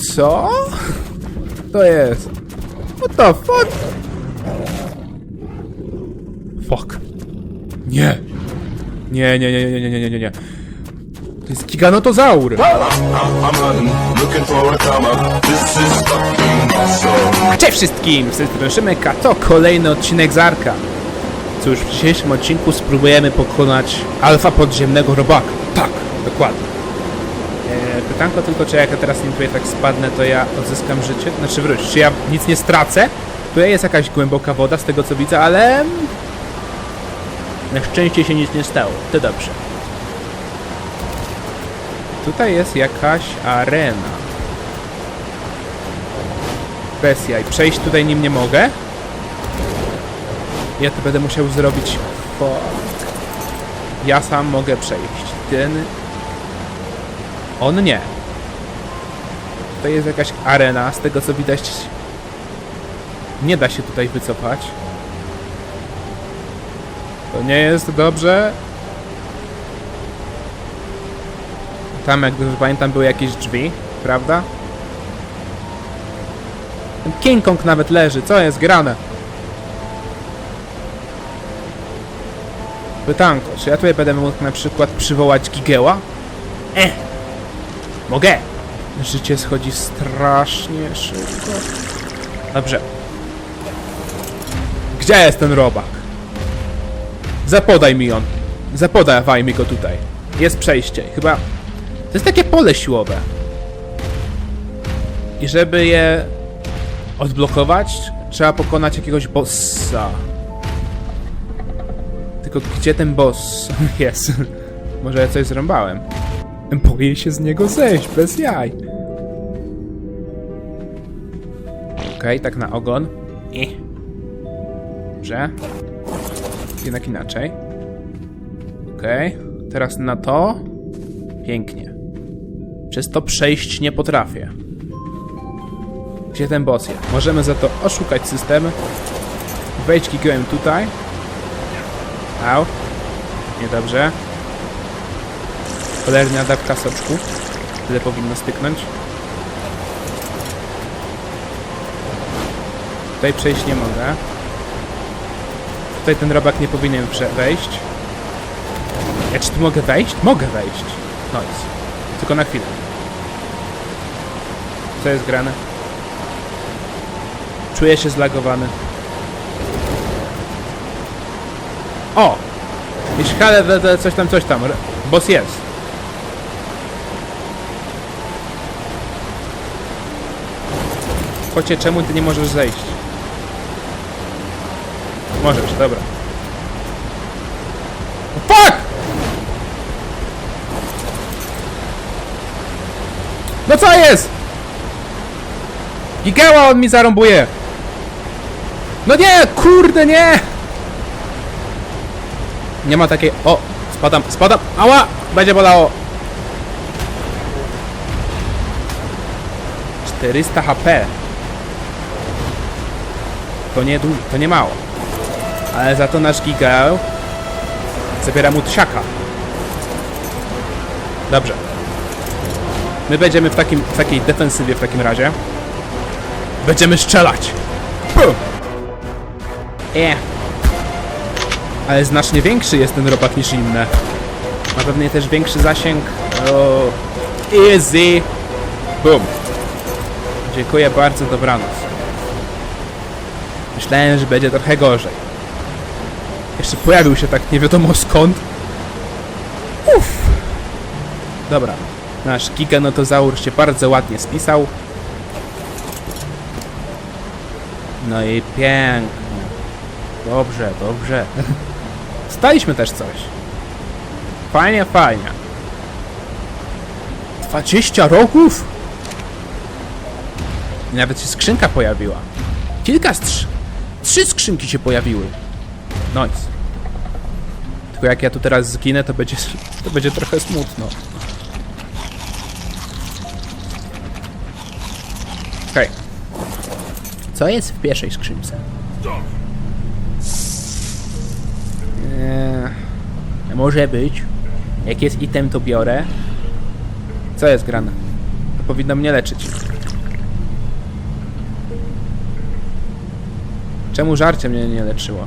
Co? To jest. What the fuck? Fuck. Nie. Nie, nie, nie, nie, nie, nie, nie, nie, nie. To jest giganotozaur. Cześć wszystkim, z tej strony Szymek, a to kolejny odcinek z Arka. Cóż, w dzisiejszym odcinku spróbujemy pokonać alfa podziemnego robaka. Tak, dokładnie. Pytanko tylko, czy jak ja teraz nim tutaj tak spadnę, to ja odzyskam życie? Znaczy wróć, czy ja nic nie stracę? Tutaj jest jakaś głęboka woda, z tego co widzę, ale... Na szczęście się nic nie stało, to dobrze. Tutaj jest jakaś arena. Bez jaj. Przejść tutaj nim nie mogę. Ja to będę musiał zrobić. Ja sam mogę przejść. Ten. On nie. To jest jakaś arena. Z tego co widać. Nie da się tutaj wycofać. To nie jest dobrze. Tam, jak dobrze pamiętam, były jakieś drzwi, prawda? Ten King Kong nawet leży, co jest grane? Pytanko, czy ja tutaj będę mógł na przykład przywołać Gigeła? Eh! Mogę! Życie schodzi strasznie szybko. Dobrze. Gdzie jest ten robak? Zapodaj mi on. Zapodawaj mi go tutaj. Jest przejście. Chyba... To jest takie pole siłowe. I żeby je odblokować, trzeba pokonać jakiegoś bossa. Tylko gdzie ten boss jest? Może ja coś zrąbałem? Boję się z niego zejść, bez jaj. Okej, tak na ogon. I. Dobrze. Jednak inaczej. Okej, teraz na to. Pięknie. Przez to przejść nie potrafię. Gdzie ten boss jest? Możemy za to oszukać system. Wejdź kigłem tutaj. Au. Niedobrze. Cholernia dawka soczku. Tyle powinno styknąć. Tutaj przejść nie mogę. Tutaj ten robak nie powinien wejść. Ja czy tu mogę wejść? Mogę wejść. Nice. Tylko na chwilę. Co jest grane? Czuję się zlagowany. O! Jeśli ale to- to coś tam, coś tam. Boss jest. Kocie, czemu ty nie możesz zejść? Możesz, dobra. O, fuck! No co jest? Gigeła on mi zarąbuje! No nie, kurde nie! Nie ma takiej... O, spadam, spadam, ała! Będzie bolało. 400 HP. To nie to nie mało. Ale za to nasz gigeł zabiera mu tysiaka. Dobrze. My będziemy w, takim, w takiej defensywie w takim razie. Będziemy strzelać. Bum! E. Ale znacznie większy jest ten robak niż inne. Ma pewnie też większy zasięg. O, easy. Boom. Dziękuję bardzo, dobranoc. Myślałem, że będzie trochę gorzej. Jeszcze pojawił się tak nie wiadomo skąd. Uff. Dobra. Nasz giganotozaur się bardzo ładnie spisał. No i pięknie. Dobrze, dobrze. Staliśmy też coś. Fajnie, fajnie. 20 rogów? Nawet się skrzynka pojawiła. Kilka strz... Trzy skrzynki się pojawiły. Nice. Tylko jak ja tu teraz zginę, to będzie, to będzie trochę smutno. Okej. Co jest w pierwszej skrzynce? Eee, może być. Jak jest item, to biorę. Co jest grane? To powinno mnie leczyć. Czemu żarcie mnie nie leczyło?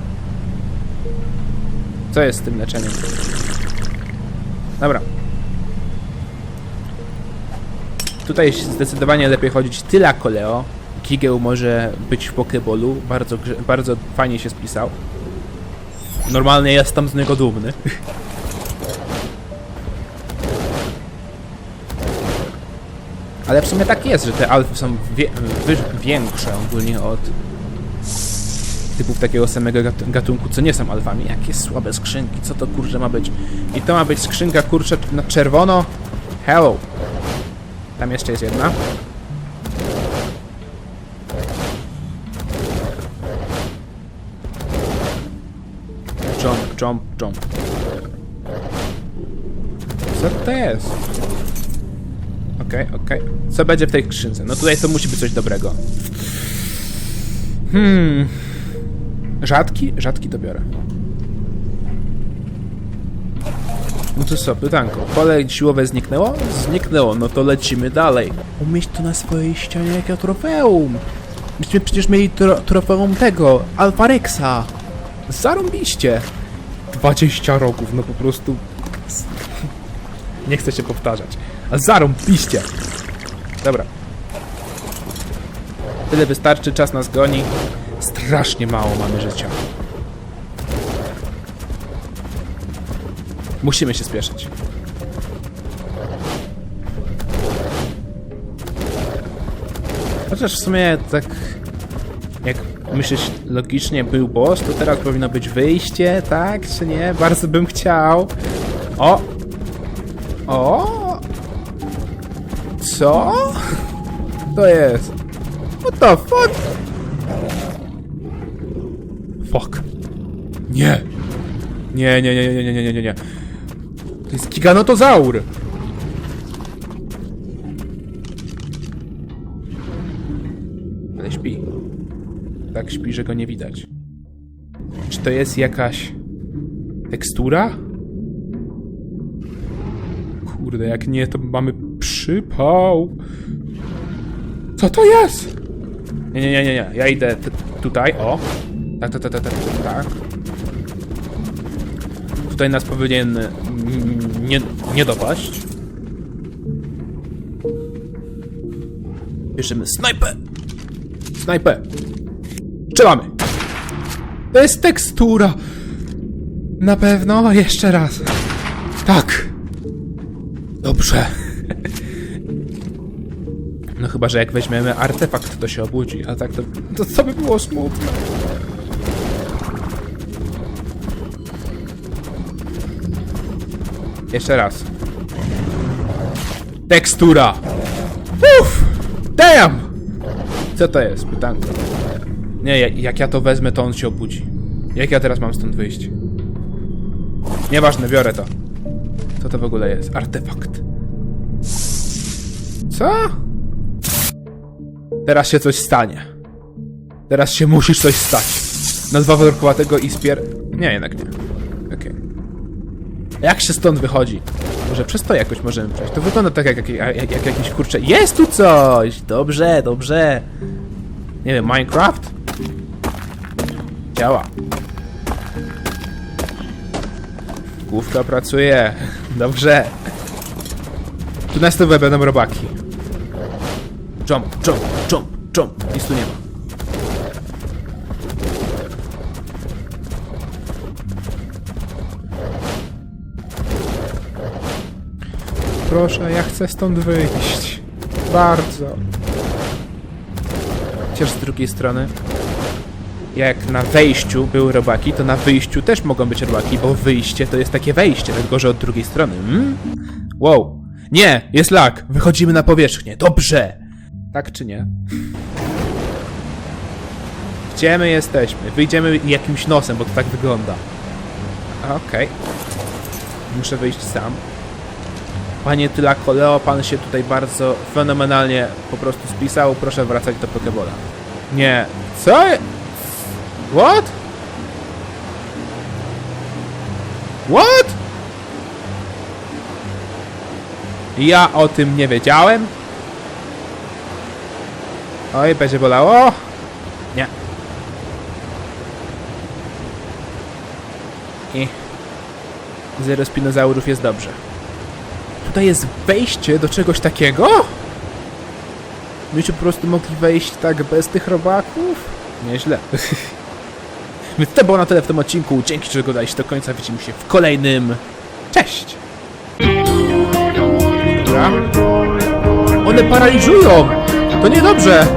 Co jest z tym leczeniem? Dobra. Tutaj zdecydowanie lepiej chodzić Tyla Koleo. Kigieł może być w Pokeballu. Bardzo, bardzo fajnie się spisał. Normalnie jestem z niego dumny. Ale w sumie tak jest, że te alfy są wie, większe ogólnie od typów takiego samego gat- gatunku, co nie są alfami. Jakie słabe skrzynki, co to kurczę ma być? I to ma być skrzynka kurczę na czerwono? Hello. Tam jeszcze jest jedna. Jump, jump, jump. Co to jest? Okej, okej. Co będzie w tej skrzynce? No tutaj to musi być coś dobrego. Hmm. Rzadki? Rzadki to biorę. No to co, pytanko. Pole siłowe zniknęło? Zniknęło, no to lecimy dalej. Umieść to na swojej ścianie jako trofeum. Myśmy przecież mieli tro trofeum tego, Alfarexa. Zarąbiście. 20 rogów, no po prostu... Nie chcę się powtarzać. Zarąbiście. Dobra. Tyle wystarczy, czas nas goni. Strasznie mało mamy życia. Musimy się spieszyć. Chociaż w sumie tak... Jak myślisz logicznie był boss, to teraz powinno być wyjście, tak? Czy nie? Bardzo bym chciał. O! O! Co? To jest? What the fuck? Fuck. Nie. Nie, nie, nie, nie, nie, nie, nie, nie, nie. To jest giganotozaur. Ale śpi. Tak śpi, że go nie widać. Czy to jest jakaś tekstura? Kurde, jak nie, to mamy przypał. Co to jest? Nie, nie, nie, nie, nie. Ja idę tutaj, o. Tak, tak, tak, tak, tak, tak. Tutaj nas powinien mm, nie, nie dopaść. Bierzemy snajpę. Snajpę. Strzelamy. To jest tekstura. Na pewno, jeszcze raz. Tak. Dobrze. No chyba, że jak weźmiemy artefakt, to się obudzi, a tak to, to co by było smutne. Jeszcze raz. Tekstura. Uff! Damn! Co to jest? Pytanko. Nie, jak, ja to wezmę, to on się obudzi. Jak ja teraz mam stąd wyjść? Nieważne, biorę to. Co to w ogóle jest? Artefakt. Co? Teraz się coś stanie. Teraz się musisz coś stać. Na dwa workowatego i spier... Nie, jednak nie. Jak się stąd wychodzi? Może przez to jakoś możemy przejść. To wygląda tak jak, jak, jak, jak jakiś kurczę... Jest tu coś! Dobrze, dobrze. Nie wiem, Minecraft? Działa. Główka pracuje. Dobrze. Tu następne będą robaki. Jump, jump, jump, jump. Nic tu nie ma. Proszę, ja chcę stąd wyjść. Bardzo. Chociaż z drugiej strony, jak na wejściu były robaki, to na wyjściu też mogą być robaki, bo wyjście to jest takie wejście, tylko że od drugiej strony. Mm? Wow. Nie, jest lag. Wychodzimy na powierzchnię. Dobrze. Tak czy nie? Gdzie my jesteśmy? Wyjdziemy jakimś nosem, bo to tak wygląda. Okej. Muszę wyjść sam. Panie Tyla Koleo, pan się tutaj bardzo fenomenalnie po prostu spisał. Proszę wracać do Pokebola. Nie. Co? What? What? Ja o tym nie wiedziałem. Oj, będzie bolało. Nie. I zero spinozaurów jest dobrze. Tutaj jest wejście do czegoś takiego? Myśmy po prostu mogli wejść tak bez tych robaków? Nieźle. Więc to było na tyle w tym odcinku. Dzięki, że go daliście do końca. Widzimy się w kolejnym. Cześć! Dobra. One paraliżują! To niedobrze!